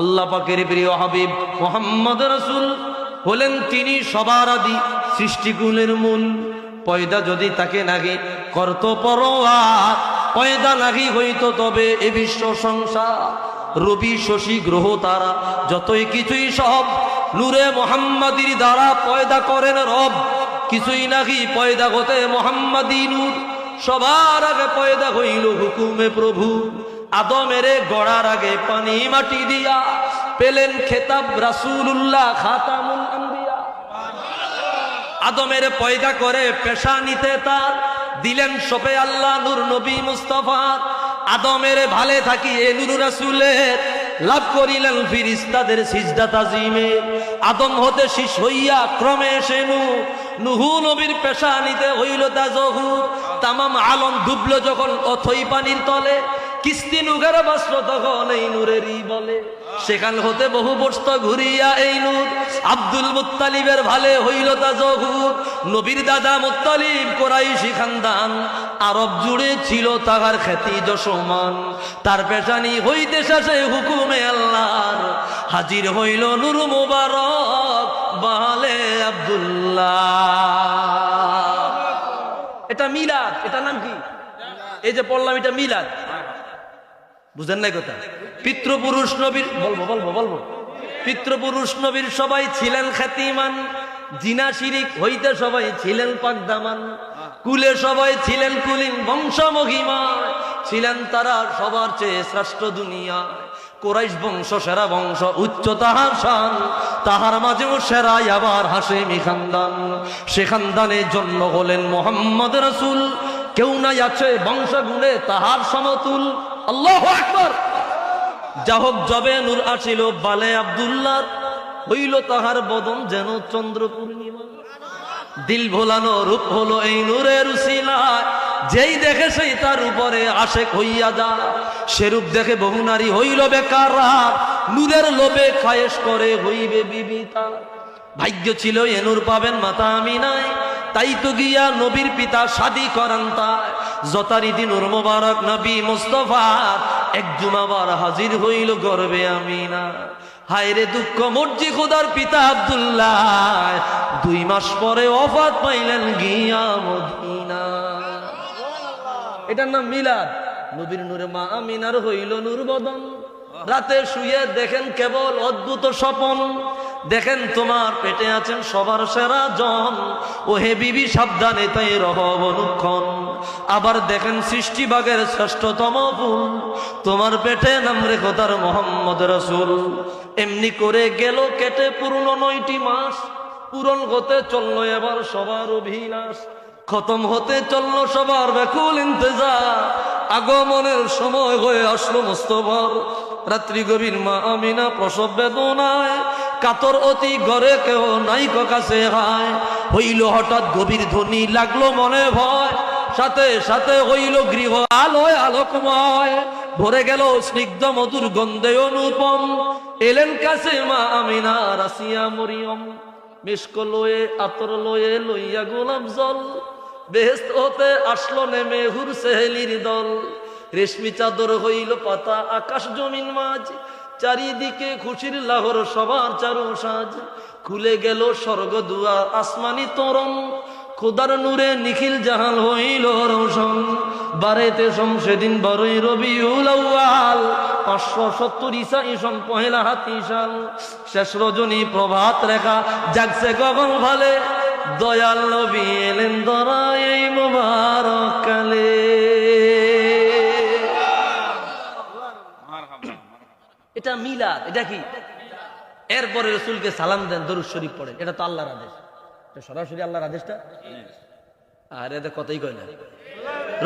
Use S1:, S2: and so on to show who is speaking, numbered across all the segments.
S1: আল্লাহ পাকের প্রিয় হাবিব মোহাম্মদ রসুল হলেন তিনি সবার আদি সৃষ্টিকুলের মূল। পয়দা যদি তাকে নাগে করত পয়দা নাগি হইতো তবে এ বিশ্ব সংসার। রবি, শশী, গ্রহ তারা যতই কিছুই সব নূরে মোহাম্মদির দ্বারা পয়দা করেন রব। কিছুই নাকি পয়দা হতে মোহাম্মদী নূর। সবার আগে পয়দা হইল হুকুমে প্রভু। আদমেরে গড়ার আগে পানি মাটি দিয়া পেলেন খেতাব রাসূলুল্লাহ খাতামুল আদমের পয়দা করে পেশা নিতে তার দিলেন সপে আল্লাহ নূর নবী মুস্তফা আদমের ভালে থাকি এ নূর রাসূলের। লাভ করিলেন ফিরিস্তাদের সিজদা তাজিমে। আদম হতে শিশ হইয়া ক্রমে এসে নু, নুহু নবীর পেশা নিতে হইল তা জহু তামাম আলম ডুবলো যখন অথই পানির তলে। কিস্তি নুগের বাস্ত তখন এই নূরেরই বলে। সেখান হতে বহু বর্ষ ঘুরিয়া এই নূর। আব্দুল মুত্তালিবের ভালে হইল তা জহুর। নবীর দাদা মুত্তালিব, কোরাইশি খানদান। আরব জুড়ে ছিল তাহার খ্যাতি যশমান তার পেশানি হইতে শেষে হুকুমে আল্লাহর। হাজির হইল নূর মুবারক বালে আব্দুল্লাহ। এটা মিলাদ এটা নাম কি? এই যে পড়লাম এটা মিলাদ। বুঝেন নাই কথা? পিতৃপুরুষ নবীর, বলব বলব বলব। পিতৃপুরুষ নবীর সবাই ছিলেন খ্যাতিমান। জিনা শিরিক হইতে সবাই ছিলেন পাকদামান কুলে সবাই ছিলেন কুলিন বংশ মহিমা ছিলেন তারা সবার চেয়ে শ্রেষ্ঠ দুনিয়া কোরাইশ বংশ, সেরা বংশ, উচ্চ তাহার শান। তাহার মাঝেও সেরাই আবার হাসে খানদান। সে খানদানের জন্য হলেন মোহাম্মদ রসুল। কেউ নাই আছে বংশগুণে তাহার সমতুল। আল্লাহ আকবর। যাহক জবে নূর আসিল, বালে আব্দুল্লাহ, হইল তাহার বদন যেন চন্দ্র পূর্ণিমা দিল ভোলানো, রূপ হলো এই নূরের উসিলায়। যেই দেখে সেই তার উপরে আশেক হইয়া যা সেরূপ দেখে বহু নারী হইল বেকার নূরের লোভে খায়েশ করে হইবে বিবিতা। ভাগ্য ছিল এনুর পাবেন মাতা আমি নাই তাই তো গিয়া নবীর পিতা শাদি করান তাই। যথারীতি নূর মোবারক নবী মুস্তফা, এক জুমাবার হাজির হইল গর্বে আমি না হায় রে দুঃখ মর্জি খুদার পিতা আব্দুল্লাহ, দুই মাস পরে অফাত পাইলেন গিয়া মদিনা। এটার নাম মিলাদ। নবীর নূরে মা আমিনার হইল নূর বদন। রাতে শুয়ে দেখেন কেবল অদ্ভুত স্বপন। দেখেন তোমার পেটে আছেন সবার সেরা জন। ও হে বিবি, সাবধানে তাই রহব অনুক্ষণ। আবার দেখেন সৃষ্টি বাগের শ্রেষ্ঠতম ফুল। তোমার পেটে নাম রেখো তার মোহাম্মদ রসুল। এমনি করে গেল কেটে পুরনো নয়টি মাস। পূরণ হতে চলল এবার সবার অভিলাষ। খতম হতে চলল সবার ব্যাকুল ইন্তজার। আগমনের সময় হয়ে আসলো মোস্তফার। রাত্রি গভীর মা আমিনা প্রসব বেদনায়। কাতর অতি ঘরে কেউ নাই কাছে হায়। হইল হঠাৎ গভীর ধ্বনি, লাগল মনে ভয়। সাথে সাথে হইল গৃহ আলোয় আলোকময়। ভরে গেল স্নিগ্ধ মধুর গন্ধে অনুপম। এলেন কাছে মা আমিনা রাসিয়া মরিয়ম। মিষ্ক লয়ে, আতর লয়ে লইয়া গোলাপ জল। বেহেস্ত হতে আসলো নেমে হুর সেহেলির দল। রেশমি চাদর হইল পাতা, আকাশ জমিন মাঝ। চারিদিকে খুশির লাহর সবার চারু সাজ খুলে গেল স্বর্গ দুয়ার আসমানি তরণ। খোদার নূরে নিখিল জাহাল হইল রোশন। বারেতে সম সেদিন বারোই রবি আউয়াল, পাঁচশো সত্তর ইসা ইসন পহেলা হাতি সাল শেষ রজনী প্রভাত রেখা জাগছে গগন ভালে, দয়াল নবী এলেন দরাই এই মোবারক কালে। এটা মিলাদ, এটা কি? এরপরে রসুলকে সালাম দেন, দরুদ শরীফ পড়েন, এটা তো আল্লাহর আদেশ। সরাসরি আল্লাহর আদেশটা? আর এদের কথাই কয় না।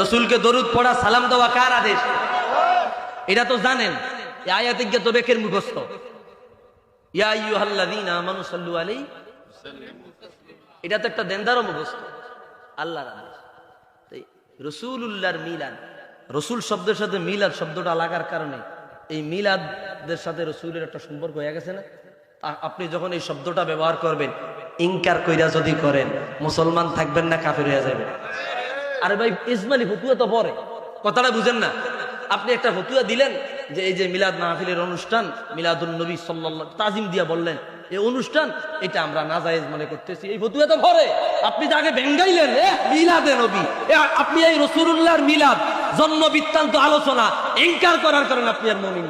S1: রসুলকে দরুদ পড়া, সালাম দেওয়া কার আদেশ? এটা তো জানেন। আয়াতে গিয়ে তো বেকের মুখস্থ। এটা তো একটা দেনদারও মুখস্থ। আল্লাহর আদেশ। তাই রসুল্লাহর মিলাদ, রসুল শব্দের সাথে মিলাদ শব্দটা লাগার কারণে এই মিলাদের সাথে রসুলের একটা সম্পর্ক হয়ে গেছে না? আপনি যখন এই শব্দটা ব্যবহার করবেন ইনকার কইরা যদি করেন মুসলমান থাকবেন না কাফের হয়ে যাবেন আরে ভাই ইসমাইলি ফতুয়া তো পরে। কথাটা বুঝেন না? আপনি একটা ফতুয়া দিলেন যে এই যে মিলাদ মাহফিলের অনুষ্ঠান মিলাদুল নবী সাল্লাল্লাহু তাজিম দিয়া বললেন এই অনুষ্ঠান এটা আমরা নাজায়েজ মনে করতেছি। এই ফতুয়া তো ভরে আপনি তো আগে ভেঙ্গাইলেন এ, মিলাদে নবী আপনি এই রসুল্লাহর মিলাদ জন্ম বৃত্তান্ত আলোচনা এনকার করার কারণে আপনি আর মমিন।